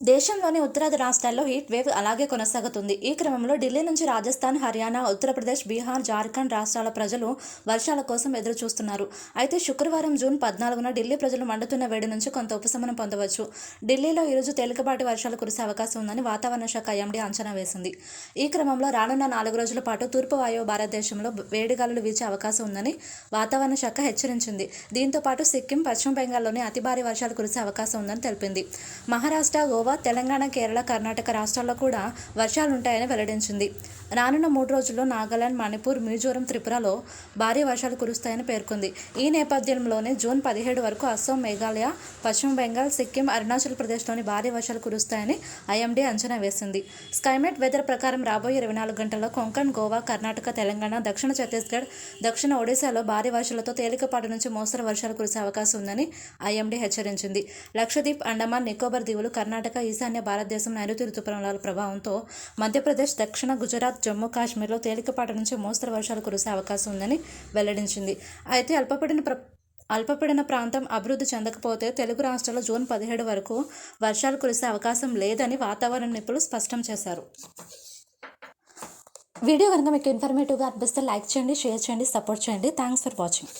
దేశంలోని ఉత్తరాది రాష్ట్రాల్లో హీట్ వేవ్ అలాగే కొనసాగుతుంది. ఈ క్రమంలో ఢిల్లీ నుంచి రాజస్థాన్ హర్యానా ఉత్తరప్రదేశ్ బీహార్ జార్ఖండ్ రాష్ట్రాల ప్రజలు వర్షాల కోసం ఎదురు చూస్తున్నారు అయితే శుక్రవారం జూన్ పద్నాలుగున ఢిల్లీ ప్రజలు మండుతున్న వేడి నుంచి కొంత ఉపశమనం పొందవచ్చు. ఢిల్లీలో ఈరోజు తేలికపాటి వర్షాలు కురిసే అవకాశం ఉందని వాతావరణ శాఖ ఐఎండీ అంచనా వేసింది. ఈ క్రమంలో రానున్న నాలుగు రోజుల పాటు తూర్పు వాయువు భారతదేశంలో వేడిగాలులు వీచే అవకాశం ఉందని వాతావరణ శాఖ హెచ్చరించింది. దీంతో పాటు సిక్కిం పశ్చిమ బెంగాల్లోని అతి భారీ వర్షాలు కురిసే అవకాశం ఉందని తెలిపింది. మహారాష్ట్ర గోవా తెలంగాణ కేరళ కర్ణాటక రాష్ట్రాల్లో కూడా వర్షాలుంటాయని వెల్లడించింది. రానున్న మూడు రోజుల్లో నాగాలాండ్ మణిపూర్ మిజోరం త్రిపురలో భారీ వర్షాలు కురుస్తాయని పేర్కొంది. ఈ నేపథ్యంలోనే జూన్ పదిహేడు వరకు అస్సాం మేఘాలయ పశ్చిమ బెంగాల్ సిక్కిం అరుణాచల్ ప్రదేశ్లోని భారీ వర్షాలు కురుస్తాయని ఐఎండీ అంచనా వేసింది. స్కైమెట్ వెదర్ ప్రకారం రాబోయే ఇరవై నాలుగు గంటల్లో కొంకణ్ గోవా కర్ణాటక తెలంగాణ దక్షిణ ఛత్తీస్గఢ్ దక్షిణ ఒడిశాలో భారీ వర్షాలతో తేలికపాటి నుంచి మోస్తరు వర్షాలు కురిసే అవకాశం ఉందని ఐఎండీ హెచ్చరించింది. లక్షద్వీప్ అండమాన్ నికోబార్ దీవులు కర్ణాటక ఈశాన్య భారతదేశం నైరుతి ఋతుపవనాల ప్రభావంతో మధ్యప్రదేశ్ దక్షిణ గుజరాత్ జమ్మూ కాశ్మీర్లో తేలికపాటి నుంచి మోస్తరు వర్షాలు కురిసే అవకాశం ఉందని వెల్లడించింది. అయితే అల్పపడిన ప్ర అల్పపీడన ప్రాంతం అభివృద్ధి చెందకపోతే తెలుగు రాష్ట్రాల్లో జూన్ పదిహేడు వరకు వర్షాలు కురిసే అవకాశం లేదని వాతావరణ నిపుణులు స్పష్టం చేశారు. వీడియో కనుక మీకు ఇన్ఫర్మేటివ్గా అనిపిస్తే లైక్ చేయండి షేర్ చేయండి సపోర్ట్ చేయండి. Thanks for watching.